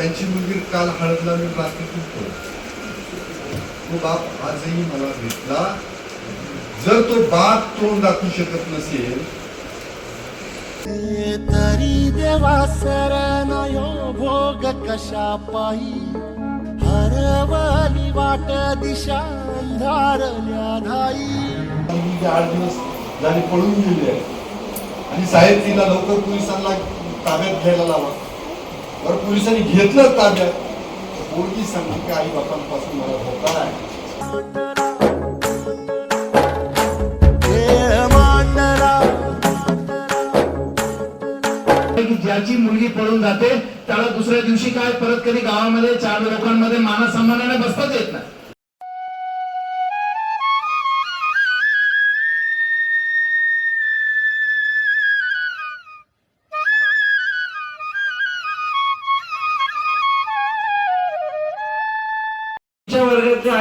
त्यांची मुलगी काल हळदला मी रात्री फिरतो तो बाप आजही मला भेटला. जर तो बाप तोंड दाखवू शकत नसेल तरी देवा सरनायो भोग कशा पायी? हरवली वाट दिशा अंधारल्या धाई आठ दिवस झाले पळून गेली. आणि साहेब तिला लवकर पोलिसांना ताब्यात घ्यायला लावा. बरं पोलिसांनी घेतलं ताब्यात. पोरगी सांगते की आई बापांपासून मला होता आहे. ज्याची मुलगी पळून जाते त्याला दुसऱ्या दिवशी काय परत कधी गावामध्ये चार लोकांमध्ये मानसन्मानाने बसताच येत नाही.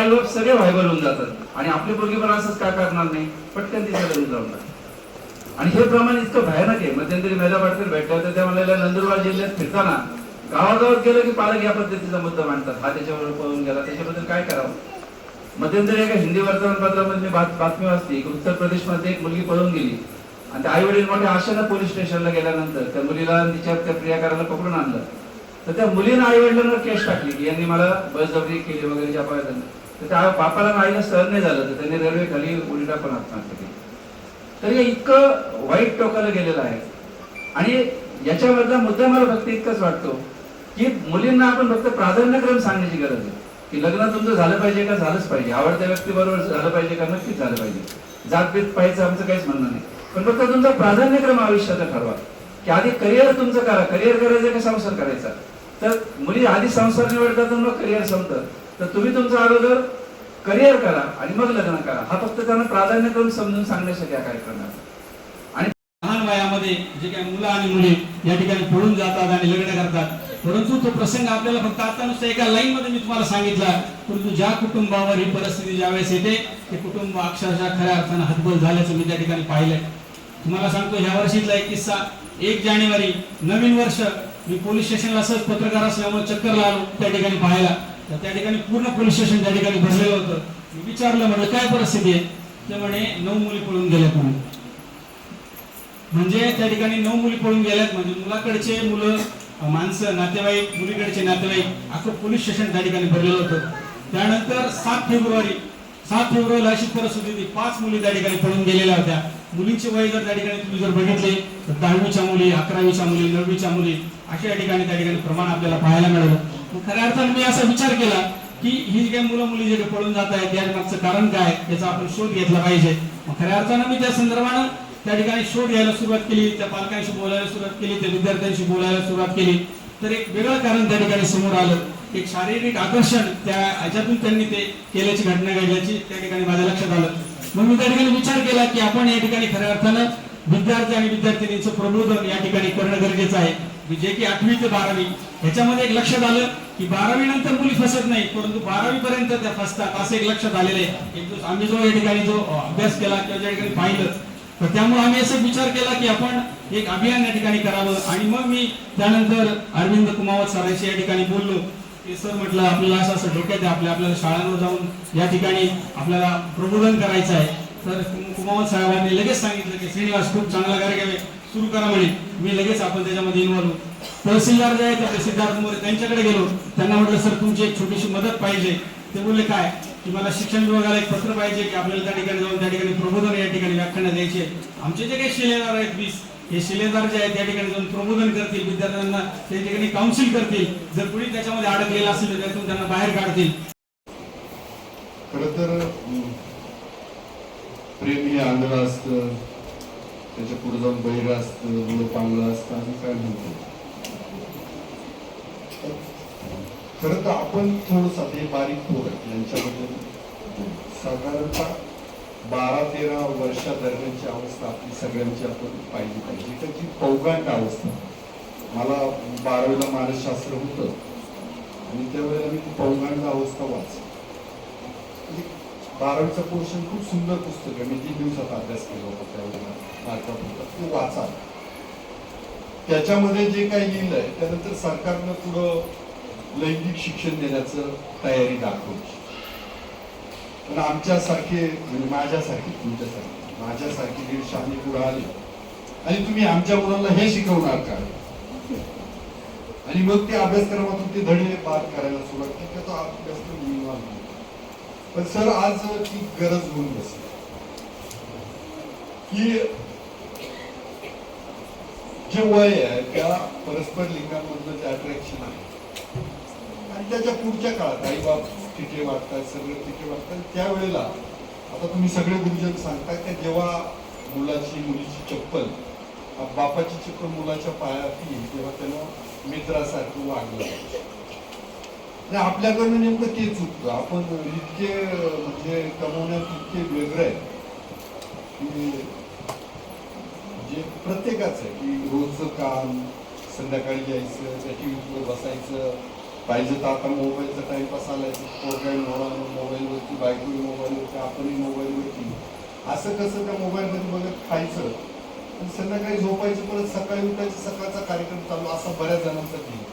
वर्गातले आई सगळे व्हायबल होऊन जातात. आणि आपले मुलगी पण असंच काय करणार नाही? पटकन तिचं लग्न लावून टाकतात. आणि हे प्रमाण इतकं भयानक आहे. मध्यंतरी मेधा पाटकर भेटल्या होत्या त्या म्हणाल्या नंदुरबार जिल्ह्यात फिरताना गावागावात गेलं की पालक या पद्धतीचा मुद्दा मांडतात. हा त्याच्यावर पळून गेला. त्याच्याबद्दल काय करावं? मध्यंतरी एका हिंदी वर्तमानपत्रामध्ये मी बातमी वाचली. की उत्तर प्रदेशमध्ये एक मुलगी पळून गेली. आणि त्या आई वडील मोठ्या आशेनं पोलीस स्टेशनला गेल्यानंतर त्या मुलीला तिच्या त्या प्रियाकाराला पकडून आणलं. तर त्या मुलीनं आई वडिलांना केस टाकली की यांनी मला बळजबरी केली वगैरे ज्या पाहिजे तर त्या बापाला आणि आईला सहन नाही झालं तर त्यांनी रेल्वे खाली उलटा पण आत्महत्या केली तर हे इतकं वाईट टोकाला गेलेलं आहे. आणि याच्यावरचा मुद्दा मला फक्त इतकंच वाटतो की मुलींना आपण फक्त प्राधान्यक्रम सांगण्याची गरज आहे. की लग्न तुमचं झालं पाहिजे का झालंच पाहिजे? आवडत्या व्यक्तीबरोबर झालं पाहिजे का नक्कीच झालं पाहिजे? जातभेद पाहिजे आमचं काहीच म्हणणं नाही. पण फक्त तुमचा प्राधान्यक्रम आयुष्याचा ठरवा. की आधी करिअर तुमचं करा. करिअर करायचं का संसार करायचा? तर मुली आधी संसार निवडतात मग करिअर संपतं. तर तुम्ही तुमचं अगोदर करिअर करा आणि मग लग्न करा. हा फक्त त्यांना प्राधान्य करून समजून सांगण्यासाठी या कार्यक्रम आणि लहान वयामध्ये जे काही मुलं आणि मुली या ठिकाणी पळून जातात आणि लग्न करतात परंतु तो प्रसंग आपल्याला फक्त आता नुसतं एका लाईन मध्ये मी तुम्हाला सांगितला. परंतु ज्या कुटुंबावर ही परिस्थिती ज्यावेळेस येते ते कुटुंब अक्षरशः खऱ्या अर्थानं हतबल झाल्याचं मी त्या ठिकाणी पाहिलंय. तुम्हाला सांगतो ह्या वर्षीतला एक किस्सा. एक जानेवारी नवीन वर्ष. मी पोलीस स्टेशनला असंच पत्रकार असल्यामुळे चक्कर लागलो त्या ठिकाणी पाहायला. तर त्या ठिकाणी पूर्ण पोलीस स्टेशन त्या ठिकाणी भरलेलं होतं. मी विचारलं म्हटलं काय परिस्थिती आहे? ते म्हणे नऊ मुली पळून गेल्यात म्हणून म्हणजे त्या ठिकाणी नऊ मुली पळून गेल्यात म्हणजे मुलाकडचे मुलं माणसं नातेवाईक मुलीकडचे नातेवाईक अख्खं पोलीस स्टेशन त्या ठिकाणी भरलेलं होतं. त्यानंतर सात फेब्रुवारी सात फेब्रुवारीला अशी परिस्थिती होती. पाच मुली त्या ठिकाणी पळून गेलेल्या होत्या. मुलींचे वय जर त्या ठिकाणी तुम्ही जर बघितले तर दहावीच्या मुली अकरावीच्या मुली नववीच्या मुली अशा या ठिकाणी त्या ठिकाणी प्रमाण आपल्याला पाहायला मिळालं. मग खऱ्या अर्थाने मी असा विचार केला की ही जी काही मुलं मुली जे काही पळून जात आहेत या मागचं कारण काय याचा आपण शोध घेतला पाहिजे. मग खऱ्या अर्थानं मी त्या संदर्भानं त्या ठिकाणी शोध घ्यायला सुरुवात केली त्या पालकांशी बोलायला सुरुवात केली त्या विद्यार्थ्यांशी बोलायला सुरुवात केली. तर एक वेगळं कारण त्या ठिकाणी समोर आलं. एक शारीरिक आकर्षण त्या ह्याच्यातून त्यांनी ते केल्याची घटना घडल्याची त्या ठिकाणी माझ्या लक्षात आलं. मग मी त्या ठिकाणी विचार केला की आपण या ठिकाणी खऱ्या अर्थानं विद्यार्थी आणि विद्यार्थिनींचं प्रबोधन या ठिकाणी करणं गरजेचं आहे. जे की आठवी ते बारावी ह्याच्यामध्ये एक लक्षात आलं की बारावी नंतर मुली फसत नाही परंतु बारावी पर्यंत त्या फसतात असं एक लक्षात आलेलं आहे. एक आम्ही जो या ठिकाणी जो अभ्यास केला किंवा ज्या ठिकाणी पाहिलं तर त्यामुळे आम्ही असं विचार केला की आपण एक अभियान या ठिकाणी करावं. आणि मग मी त्यानंतर अरविंद कुमावत सरांशी या ठिकाणी बोललो. की सर म्हटलं आपल्याला असं असं डोक्यात आपल्या आपल्याला शाळांवर जाऊन या ठिकाणी आपल्याला प्रबोधन करायचं आहे. तर कुमावत साहेबांनी लगेच सांगितलं की श्रीनिवास खूप चांगला कार्यक्रम आहे सुरू करा म्हणे. मी लगेच आपण त्याच्यामध्ये इन्व्हॉल्व्ह तहसीलदार जे आहेत आपले सिद्धार्थ मोरे त्यांच्याकडे गेलो. त्यांना म्हटलं सर तुमची एक छोटीशी मदत पाहिजे. ते बोलले काय? की मला शिक्षण विभागाला एक पत्र पाहिजे की आपल्याला त्या ठिकाणी जाऊन त्या ठिकाणी प्रबोधन या ठिकाणी व्याख्यान द्यायचे आमचे जे काही शिलेदार आहेत वीस हे शिलेदार जे आहेत त्या ठिकाणी जाऊन प्रबोधन करतील विद्यार्थ्यांना त्या ठिकाणी काउन्सिल करतील. जर कुणी त्याच्यामध्ये अडकलेला असेल तर त्यातून त्यांना बाहेर काढतील. खर तर अं, प्रेम हे आंधळं असतं त्याच्या पुढे जाऊन बहिरा असतं मुलं पांगळं असतं आणि काय म्हणतो? खरं तर आपण थोडस हे बारीक पोर यांच्याबद्दल साधारणतः बारा तेरा वर्षा दरम्यानची अवस्था आपली सगळ्यांची आपण पाहिली पाहिजे. तर ती पौगांड अवस्था मला बारावीला मानसशास्त्र होतं आणि त्यावेळेला मी ती पौगांड अवस्था वाचली. म्हणजे बारावीचं पोर्शन खूप सुंदर पुस्तक आहे. मी तीन दिवसात अभ्यास केला होता त्यावेळेला. मार्कात होता ते वाचा. त्याच्यामध्ये जे काही लिहिलंय त्यानंतर सरकारनं पुढं लैंगिक शिक्षण देण्याचं तयारी दाखवली. पण आमच्यासारखे म्हणजे माझ्यासारखे तुमच्यासारखे माझ्यासारखे दीड शहाणे पुढे आले आणि तुम्ही आमच्या मुलांना हे शिकवणार का? आणि मग ते अभ्यासक्रमातून ते धडे पार करायला सुरुवात केली की तो अभ्यासक्रम निर्माण पण सर आज ती गरज होऊन बसली. की जे वय आहे त्या परस्पर लिंगामधलं जे अट्रॅक्शन आहे. आणि त्याच्या पुढच्या काळात आई बाप तिथे वाटतात सगळे तिथे वाटतात त्यावेळेला आता तुम्ही सगळे गुरुजन सांगता की जेव्हा मुलाची मुलीची चप्पल बापाची चप्पल मुलाच्या पायात येईल तेव्हा त्याला मित्रासारखं वागलं पाहिजे. आणि आपल्याकडनं नेमकं ते चुकतं आपण इतके म्हणजे कमवण्यात इतके वेगळे आहे की जे प्रत्येकाचं आहे की रोजचं काम संध्याकाळी यायचं त्या टी बसायचं. पाहिजे तर आता मोबाईलचा टाइमपास आलाय. पोरगाई मोबाईलवरती बायकोही मोबाईलवरती आपणही मोबाईलवरती. असं कसं त्या मोबाईलमध्ये बघत खायचं? आणि संध्याकाळी झोपायचं परत सकाळी उठायचं सकाळचा कार्यक्रम चालू असा बऱ्याच जणांचा केला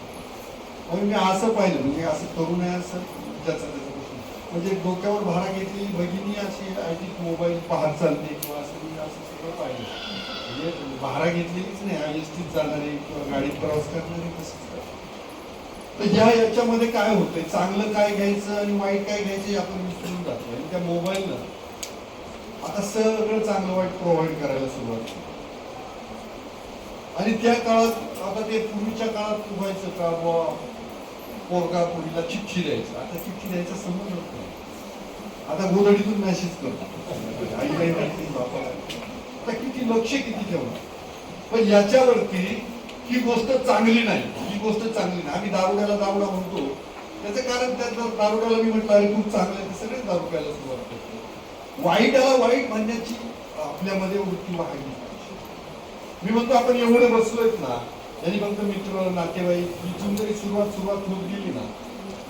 म्हणून मी असं पाहिलं म्हणजे असं करू नये असं ज्याचा त्याचा प्रश्न. म्हणजे डोक्यावर भाडा घेतलेली भगिनी अशी आय थिंक मोबाईल पाहत चालते किंवा असं मी असं सगळं म्हणजे घेतलेलीच नाही आय एस टीत किंवा गाडीत प्रवास करणारी कसं तर ह्या याच्यामध्ये काय होतंय? चांगलं काय घ्यायचं आणि वाईट काय घ्यायचं आपण विसरून जातो. आणि त्या मोबाईलनं आता सगळं चांगलं वाईट प्रोव्हाइड करायला सुरुवात केली. आणि त्या काळात आता ते पूर्वीच्या काळात व्हायचं का बुवा? पोरगा पोरीला चिठ्ठी द्यायचं. आता चिठ्ठी द्यायचा समज होत नाही. आता गोधडीतून मेसेज करतो. आई काही माहिती बापाला आता किती लक्ष किती ठेवणार पण याच्यावरती ही गोष्ट चांगली नाही. ही गोष्ट चांगली नाही. आम्ही दारुड्याला दारुडा म्हणतो. त्याचं कारण त्या दारुड्याला मी म्हटलं अरे खूप चांगलं आहे. सगळेच दारू प्यायला सुरुवात करतो वाईटाला वाईट म्हणण्याची आपल्यामध्ये वृत्ती वाढली. पाहिजे. मी म्हणतो आपण एवढे बसलोयत ना. त्यांनी फक्त मित्र नातेवाईक इथून जरी सुरुवात सुरुवात होत गेली ना.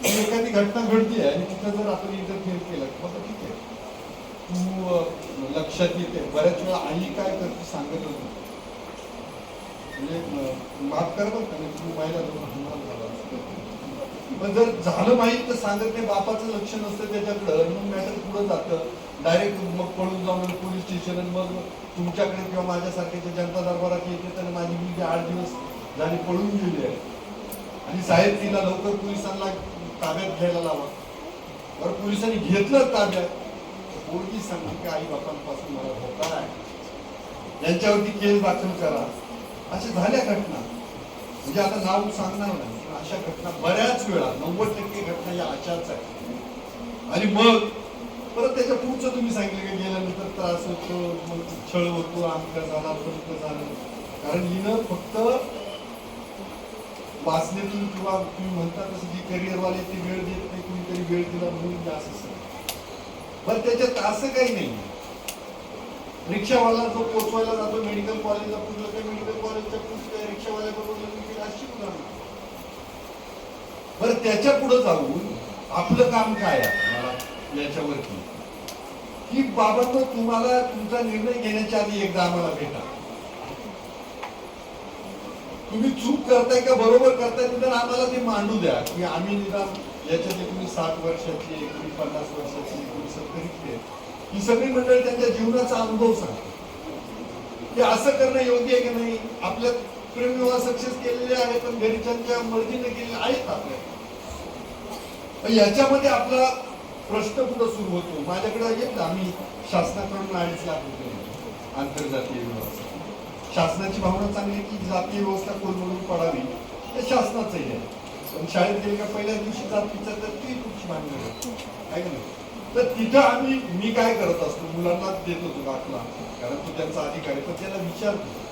एखादी घटना घडते आणि तिथं जर आपण इंटरफिअर केलं मग ठीक आहे. तू लक्षात येते. बऱ्याच वेळा आई काय करते सांगत होती. म्हणजे माफ कर बरं का नाही तुम्ही महिला झाला पण जर झालं माहीत तर सांगत नाही. बापाचं लक्ष नसतं त्याच्याकडं. मग मॅटर पुढे जातं. डायरेक्ट मग पळून जाऊन पोलीस स्टेशन मग तुमच्याकडे किंवा माझ्यासारख्याच्या जनता दरबारात येते तर माझी मुलगी आठ दिवस झाली पळून गेली आहे. आणि साहेब तिला लवकर पोलिसांना ताब्यात घ्यायला लावा. बरं पोलिसांनी घेतलं ताब्यात. पोरगी सांगते की आई बापांपासून मला धोका आहे. यांच्यावरती केस दाखल करा. अशा झाल्या घटना. म्हणजे आता नाव सांगणार नाही पण अशा घटना बऱ्याच वेळा नव्वद टक्के घटना या अशाच आहेत. आणि मग परत त्याच्या पुढचं तुम्ही सांगितलं की गेल्यानंतर त्रास होतो मग छळ होतो आमका झाला परत झालं. कारण हिनं फक्त वाचण्यातून किंवा तुम्ही म्हणता तसं जी करिअरवाले ते वेळ देत नाही कुणीतरी वेळ दिला म्हणून जास्त असं पण त्याच्यात असं काही नाही. रिक्षावाला जो पोचवायला जातो मेडिकल कॉलेजला पुढलं त्या मेडिकल कॉलेजच्या पुढच्या रिक्षावाल्याबरोबर लग्न अशी उदाहरणं बरं त्याच्या पुढे जाऊन आपलं काम काय आहे? मला याच्यावरती. की बाबा तुम्हाला तुमचा निर्णय घेण्याच्या आधी एकदा आम्हाला भेटा. तुम्ही चूक करताय का बरोबर करताय निदान आम्हाला ते मांडू द्या. की आम्ही निदान याच्यात तुम्ही साठ वर्षाची एकोणी पन्नास वर्षाची एकोणी सत्तरीची ही सगळी मंडळी त्यांच्या जीवनाचा अनुभव सांगतात. ते असं करणं योग्य आहे की नाही? आपल्या प्रेमविवाह सक्सेस केलेले आहे पण घरच्यांच्या मर्जीने केलेले आहेत आपल्या. पण याच्यामध्ये आपला प्रश्न कुठं सुरू होतो? माझ्याकडे येत आम्ही शासनाकडून अडीच लाख रुपये आंतरजातीय विवाह शासनाची भावना चांगली की जातीय व्यवस्था कोलमडून पडावी ते शासनाचंही आहे. पण शाळेत गेले का पहिल्या दिवशी जातीचं तर ती तुमची मान्य आहे. का नाही? तर तिथं आम्ही मी काय करत असतो मुलांना देतो तो दाखला कारण तो त्यांचा अधिकार आहे. पण त्याला विचारतो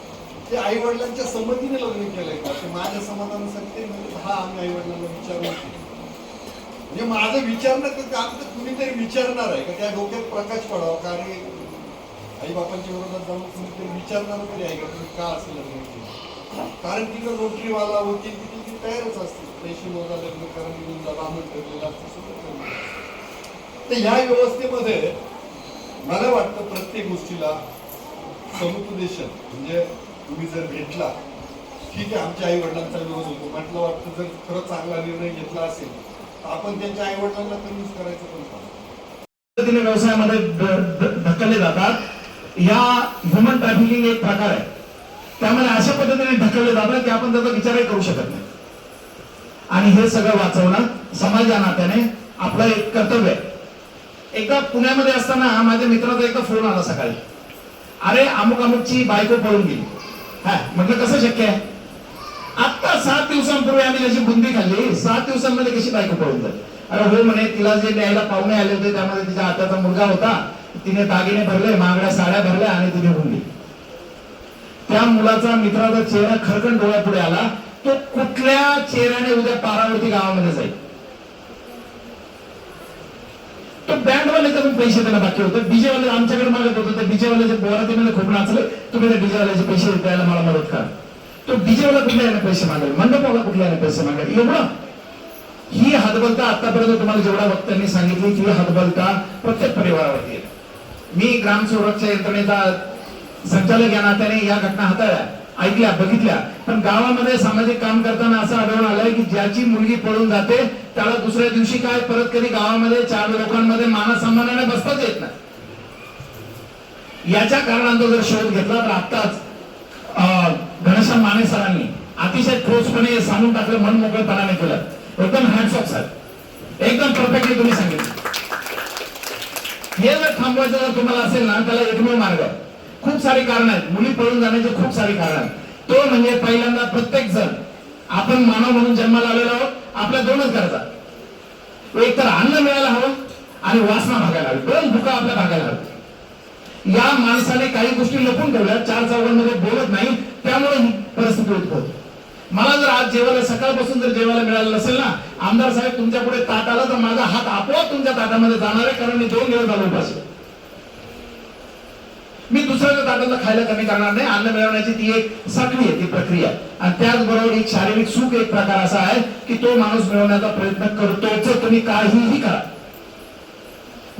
ते आई वडिलांच्या संमतीने लग्न केलंय का? ते माझ्या समाधानासाठी ते म्हणजे हा आम्ही आई वडिलांना विचारून म्हणजे माझं विचारणं का काम तर कुणीतरी विचारणार आहे का? त्या डोक्यात प्रकाश पडावा का? अरे आईबापांच्या विरोधात जाऊन कुणीतरी विचारणार तरी आहे का तुम्ही का असं लग्न केलं? कारण तिथं नोटरीवाला वकील किती ती तयारच असते पैसे मोजा लग्न कारण घेऊन जा ठरलेलं असतं सगळं तर ह्या व्यवस्थेमध्ये मला वाटतं प्रत्येक गोष्टीला समुपदेशन म्हणजे तुम्ही जर भेटला ठीक आहे आमच्या आई वडिलांचा विरोध होतो म्हटलं वाटतं जर खरं चांगला निर्णय घेतला असेल तर आपण त्यांच्या आई वडिलांना कन्व्हिन्स करायचं पण काम पद्धतीने व्यवसायामध्ये ढकलले जातात. या ह्युमन ट्रॅफिकिंग एक प्रकार आहे. त्यामध्ये अशा पद्धतीने ढकललं जातं की आपण त्याचा विचारही करू शकत नाही. आणि हे सगळं वाचवणं समाजा नात्याने आपलं एक कर्तव्य आहे. एकदा पुण्यामध्ये असताना माझ्या मित्राचा एकदा फोन आला सकाळी. अरे अमुक अमुकची बायको पळून गेली. हा म्हटलं कसं शक्य आहे? आता सात दिवसांपूर्वी आम्ही त्याची बुंदी खाल्ली. सात दिवसांमध्ये कशी बायको पळून जाईल अरे हो म्हणे तिला जे न्यायला पाहुणे आले होते त्यामध्ये तिच्या आत्याचा मुलगा होता. तिने दागिने भरले मागड्या साड्या भरल्या आणि तिने हुंडली त्या मुलाचा मित्राचा चेहरा खरकन डोळ्यापुढे आला. तो कुठल्या चेहऱ्याने उद्या पारावरती गावामध्ये जाईल? तो बँडवाले करून पैसे द्यायला बाकी होते. डीजेवाले आमच्याकडे मागत होते. ते डीजे वाल्याचे बोरातीमध्ये खूप नाचले तुम्ही त्या डीजेवाल्याचे पैसे द्यायला मला मदत करा. तो डीजेवाला कुठल्या याने पैसे मागेल? मंडपाला कुठल्या याने पैसे मागेल? एवढं. ही हतबलता आतापर्यंत तुम्हाला जेवढ्या वक्त्यांनी सांगितली की हदबलता हतबलता प्रत्येक परिवारावरती येते. मी ग्राम सुरक्षा यंत्रणेचा संचालक या नात्याने या घटना हाताळल्या. ऐकल्या बघितल्या. पण गावामध्ये सामाजिक काम करताना असं आढळून आलंय की ज्याची मुलगी पळून जाते त्याला दुसऱ्या दिवशी काय परत कधी गावामध्ये चार लोकांमध्ये मानसन्मानाने बसताच येत नाही. याच्या कारणांचा जर शोध घेतला तर आत्ताच घनश्याम माने सरांनी अतिशय ठोसपणे सांगून टाकलं मन मोकळेपणाने केलं. एकदम हँडसॉप सर एकदम परफेक्टली तुम्ही सांगितलं. हे जर थांबवायचं जर तुम्हाला असेल ना त्याला एकमेव मार्ग. खूप सारी कारण आहेत. मुली पळून जाण्याचे खूप सारी कारण आहेत. तो म्हणजे पहिल्यांदा प्रत्येक जण. आपण मानव म्हणून जन्माला आलेलो आहोत. आपल्या दोनच गरजा. एक तर अन्न मिळायला हवं आणि वासना भागायला हवी. दोन भुका आपल्या भागायला हवी. या माणसाने काही गोष्टी लपून ठेवल्या. चार चौघांमध्ये बोलत नाही. त्यामुळे ही परिस्थिती उद्भवते. मला जर आज जेवायला सकाळपासून जर जेवायला मिळालं नसेल ना आमदार साहेब तुमच्यापुढे ताट आला तर माझा हात आपोआप तुमच्या ताटामध्ये जाणार आहे कारण मी दोन दिवस झालो उपाशी. मी दुसऱ्याच्या ताटातलं खायला कमी करणार नाही अन्न मिळवण्याची ती एक साखळी आहे ती प्रक्रिया. आणि त्याचबरोबर एक शारीरिक सुख एक प्रकार असा आहे की तो माणूस मिळवण्याचा प्रयत्न करतोच तुम्ही काहीही करा.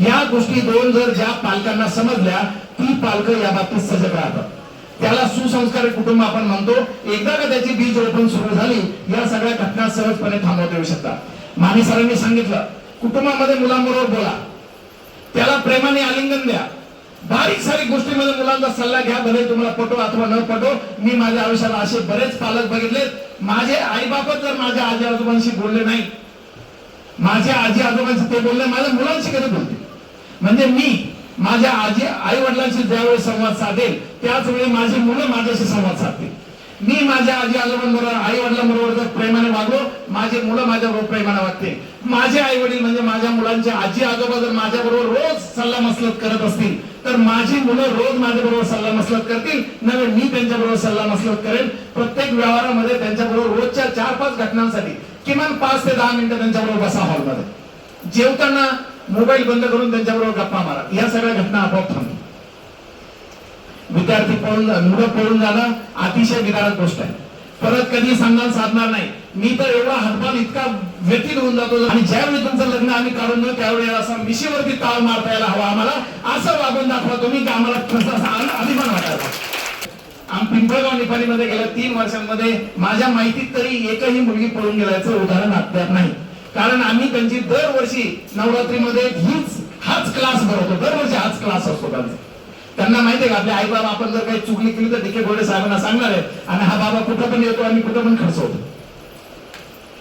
या गोष्टी दोन जर ज्या पालकांना समजल्या ती पालक या बाबतीत सजग राहतात. त्याला सुसंस्कार कुटुंब आपण म्हणतो. एकदा का त्याची बीज रोपण सुरू झाली या सगळ्या घटना सहजपणे थांबवता येऊ शकतात. माने सरांनी सांगितलं कुटुंबामध्ये मुलांबरोबर बोला. त्याला प्रेमाने आलिंगन द्या. बारीक सारीक गोष्टीमध्ये मुलांचा सल्ला घ्या भले तुम्हाला पटो अथवा न पटो. मी माझ्या आयुष्याला असे बरेच पालक बघितलेत. माझे आई बापच जर माझ्या आजी आजोबांशी बोलले नाही माझ्या आजी आजोबांशी ते बोलले माझ्या मुलांशी कधी बोलते म्हणजे मी माझ्या आजी आई वडिलांशी ज्यावेळी संवाद साधेल त्याच वेळी माझी मुलं माझ्याशी संवाद साधतील. मी माझ्या आजी आजोबांबरोबर आई वडिलांबरोबर जर प्रेमाने वागलो माझी मुलं माझ्याबरोबर प्रेमाने वागते माझे आई वडील म्हणजे माझ्या मुलांचे आजी आजोबा जर माझ्याबरोबर रोज सल्ला मसलत करत असतील तर माझी मुलं रोज माझ्याबरोबर सल्ला मसलत करतील. नव्हे मी त्यांच्याबरोबर सल्ला मसलत करेन. प्रत्येक व्यवहारामध्ये त्यांच्याबरोबर रोजच्या चार पाच घटनांसाठी किमान पाच ते दहा मिनिटं त्यांच्याबरोबर बसा हॉलमध्ये. जेवताना मोबाईल बंद करून त्यांच्याबरोबर गप्पा मारा. या सगळ्या घटना आपोआप थांबतील विद्यार्थी पळून मुलं पळून जाणं अतिशय विदारक गोष्ट आहे. परत कधी संधान साधणार नाही. मी तर एवढा हातभार इतका व्यतीत होऊन जातो. आणि ज्यावेळी तुमचं लग्न आम्ही काढून देऊ त्यावेळी असा मिशीवरती ताळ मारता यायला हवा. आम्हाला असं वागून दाखवा तुम्ही की आम्हाला थोडासा अभिमान वाटायचा आम पिंपळगाव निपाणीमध्ये गेल्या तीन वर्षांमध्ये माझ्या माहितीत तरी एकही मुलगी पळून गेल्याचं उदाहरण अद्याप नाही. कारण आम्ही त्यांची दरवर्षी नवरात्रीमध्ये हीच हाच क्लास भरवतो. दरवर्षी हाच क्लास असतो त्यांचा. त्यांना माहितीये का आपले आई बाबा आपण जर काही चुकली केली तर डिके गोडे साहेबांना सांगणार आहे आणि हा बाबा कुठं पण येतो आणि कुठं पण खर्च होतो.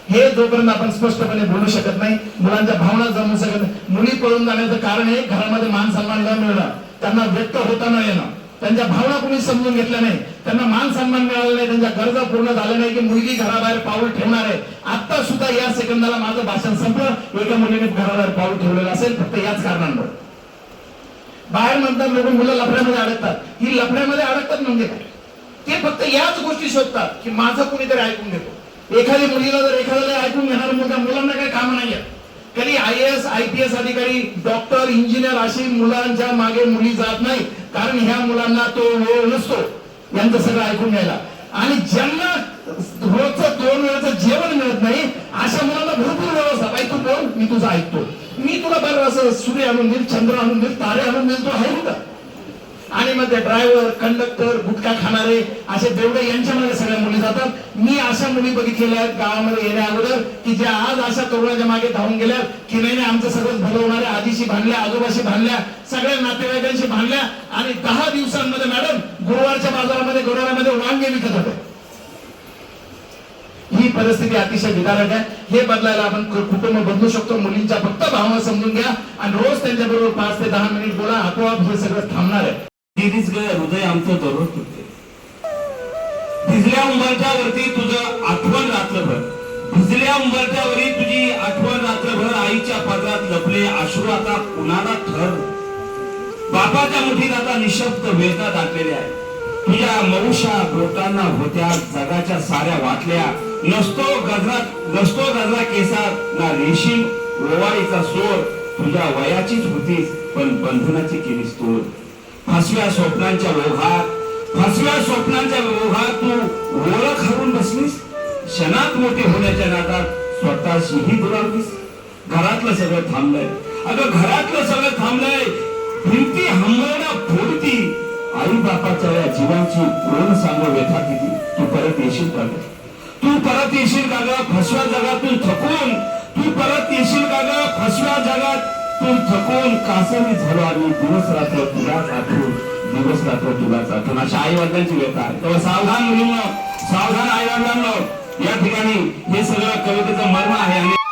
हे जोपर्यंत आपण स्पष्टपणे बोलू शकत नाही मुलांच्या भावना जमू शकत नाही. मुली पळून जाण्याचं कारण हे घरामध्ये मान सन्मान न मिळणं त्यांना व्यक्त होता न येणं. त्यांच्या भावना कोणी समजून घेतल्या नाही. त्यांना मान सन्मान मिळाला नाही. त्यांच्या गरजा पूर्ण झाल्या नाही की मुलगी घराबाहेर पाऊल ठेवणार आहे. आता सुद्धा या सेकंदाला माझं भाषण संपलं. एका मुलीने घराबाहेर पाऊल ठेवलेलं असेल फक्त याच कारणांमुळे. बाहेर म्हणतात लोक मुलं लफड्यामध्ये अडकतात. ही लफड्यामध्ये अडकतात म्हणजे काय? ते फक्त याच गोष्टी शोधतात की माझं कुणीतरी ऐकून घेतो. एखादी मुलीला जर एखाद्याला ऐकून घेणार मुलगा मुलांना काही काम नाही कधी I S I P S अधिकारी डॉक्टर इंजिनियर अशी मुलांच्या मागे मुली जात नाही. कारण ह्या मुलांना तो वेळ नसतो यांचं सगळं ऐकून घ्यायला. आणि ज्यांना रोजचं दोन वेळचं जेवण मिळत नाही अशा मुलांना भरपूर व्यवस्था बाई तू बोल मी तुझं ऐकतो. मी तुला बरं असं सूर्य आणून देईल चंद्र आणून देईल तारे आणून देईल तो आहे का आणि मग ते ड्रायव्हर कंडक्टर गुटखा खाणारे असे तेवढे यांच्यामध्ये सगळ्या मुली जातात. मी अशा मुली बघितलेल्या आहेत गावामध्ये येण्या अगोदर की ज्या आज अशा तरुणाच्या मागे धावून गेल्या की नाही नाही, आमचं सगळं भलं होणार आजीशी भांडल्या आजोबाशी भांडल्या सगळ्या नातेवाईकांशी भांडल्या आणि दहा दिवसांमध्ये मॅडम गुरुवारच्या बाजारामध्ये गुरुवारामध्ये वांगे विकत होते. ही परिस्थिती अतिशय विदारक आहे. हे बदलायला आपण कुटुंब बदलू शकतो. मुलींच्या फक्त भावना समजून घ्या आणि रोज त्यांच्या बरोबर पाच ते दहा मिनिट बोला. आपोआप हे सगळं थांबणार आहे. दिदीच ग हृदय आमचं दररोज तुटते भिजल्या उंबरठ्यावरती तुझं आठवण रात्रभर भिजल्या उंबरठ्यावरी तुझी आठवण रात्रभर आईच्या पदरात लपले. अश्रू आता कुणाला ठर. बापाच्या मुठीत आता निशब्द वेदना दाटलेल्या आहे तुझ्या मऊशा बोटांना होत्या जगाच्या साऱ्या वाटल्या. नसतो गजरात नसतो गजरा केसात ना रेशीम ओवाळीचा सोर. तुझ्या वयाचीच होतीस पण बंधनाची केलीस तोड फसव्या स्वप्नांच्या ओघात फसव्या स्वप्नांच्या ओघात तू ओळख हरून बसलीस? क्षणात मोठे होण्याच्या नादात स्वतःशीही दुरावलीस घरातलं सगळं थांबलंय. अगं घरातलं सगळं थांबलंय. भिंती हंबरण्या फोडती आई बापाच्या या जीवांची कोण सांगो व्यथा किती? तू परत येशील का तू परत येशील का ग? फसव्या जगातून थकून. तू परत येशील का ग? फसव्या जगात तू थकून. कासरी झालो आम्ही. दिवस रात्र तुलाच आठवून दिवस रात्र तुलाच आठवून अशा आई वडिलांची व्यथा. आहे तेव्हा सावधान मुलींना. सावधान आई वडिलांना या ठिकाणी हे सगळं कवितेचं मर्म आहे आणि